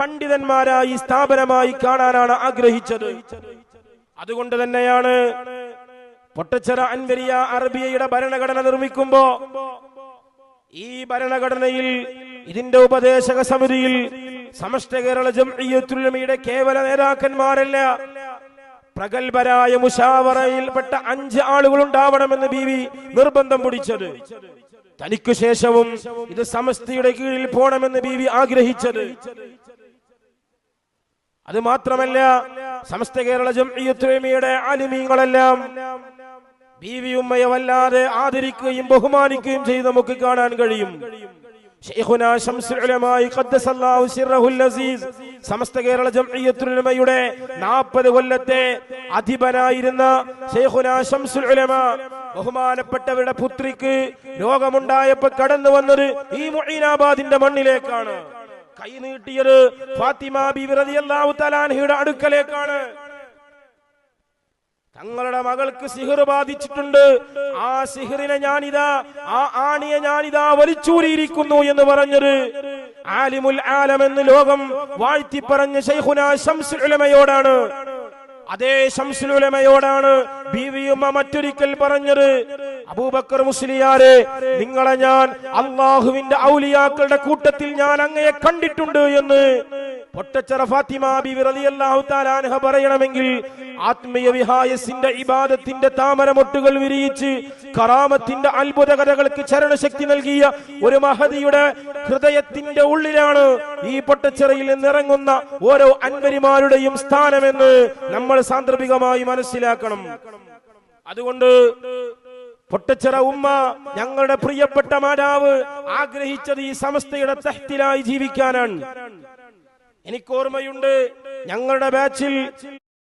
പണ്ഡിതന്മാരായി സ്ഥാപനമായി കാണാനാണ് ആഗ്രഹിച്ചത്. അതുകൊണ്ട് തന്നെയാണ് പൊട്ടച്ചിറ അൻവരിയ അറബിയയുടെ ഭരണഘടന നിർമ്മിക്കുമ്പോ ഈ ഭരണഘടനയിൽ ഇതിന്റെ ഉപദേശക സമിതിയിൽ സമസ്ത കേരള ജംഇയ്യത്തുലമയുടെ കേവല നേതാക്കന്മാരല്ല പ്രഗത്ഭരായ മുഷാവറയിൽപ്പെട്ട അഞ്ച് ആളുകൾ ഉണ്ടാവണമെന്ന് ബി വി നിർബന്ധം പിടിച്ചത്. തനിക്കു ശേഷവും ഇത് സമസ്തയുടെ കീഴിൽ പോണമെന്ന് ബി വി ആഗ്രഹിച്ചത്. അത് മാത്രമല്ല സമസ്ത കേരള ജംഇയ്യത്തുലമയുടെ ആലിമീങ്ങളെല്ലാം ബീവി ഉമ്മയെ വല്ലാതെ ആദരിക്കുകയും ബഹുമാനിക്കുകയും ചെയ്ത് നമുക്ക് കാണാൻ കഴിയും. സമസ്ത കേരള ജംഇയത്തുലമയുടെ 40 കൊല്ലത്തെ അധിപനായിരുന്ന ബഹുമാനപ്പെട്ടവരുടെ പുത്രിക്ക് രോഗമുണ്ടായപ്പോൾ കടന്നു വന്നത് ഈ മുഈനാബാദിന്റെ മണ്ണിലേക്കാണ്. കൈ നീട്ടിയത് ഫാത്തിമ ബീവി റളിയല്ലാഹു തആലാൻഹയുടെ അടുക്കലേക്കാണ്. തങ്ങളുടെ മകൾക്ക് സിഹിർ ബാധിച്ചിട്ടുണ്ട്. ആ സിഹിറിനെ ഞാനിതാ ആ ആണിയെ ഞാനിതാ വലിച്ചൂരിയിരിക്കുന്നു എന്ന് പറഞ്ഞത് ആലിമുൽ ആലം എന്ന് ലോകം വാഴ്ത്തി പറഞ്ഞ ശൈഖുന ശംസുൽ ഉലമയോടാണ്. അതേ ശംസുലമയോടാണ് ബീവിയുമ്മ മറ്റൊരിക്കൽ പറഞ്ഞത് അബൂബക്കർ മുസ്ലിയാരെ നിങ്ങളെ ഞാൻ അള്ളാഹുവിന്റെ ഔലിയാക്കളുടെ കൂട്ടത്തിൽ ഞാൻ അങ്ങയെ കണ്ടിട്ടുണ്ട് എന്ന് പൊട്ടച്ചറ ഫാത്തിമ ബിബി റളിയല്ലാഹു തആല അൻഹ പറയണമെങ്കിൽ ആത്മീയ വിഹായസിന്റെ ഇബാദത്തിന്റെ താമരമൊട്ടുകൾ വിരിയിച്ച് കറാമത്തിന്റെ അത്ഭുത കഥകൾക്ക് ചരണശക്തി നൽകിയ ഒരു മഹതിയുടെ ഹൃദയത്തിന്റെ ഉള്ളിലാണ് ഈ പൊട്ടച്ചിറയിൽ നിന്നിറങ്ങുന്ന ഓരോ അൻവരിമാരുടെയും സ്ഥാനമെന്ന് നമ്മൾ സാന്ദർഭികമായി മനസ്സിലാക്കണം. അതുകൊണ്ട് പൊട്ടച്ചിറ ഉമ്മ ഞങ്ങളുടെ പ്രിയപ്പെട്ട മാതാവ് ആഗ്രഹിച്ചത് ഈ സമസ്തയുടെ തഹ്തിലായി ജീവിക്കാനാണ്. എനിക്കോർമ്മയുണ്ട് ഞങ്ങളുടെ ബാച്ചിൽ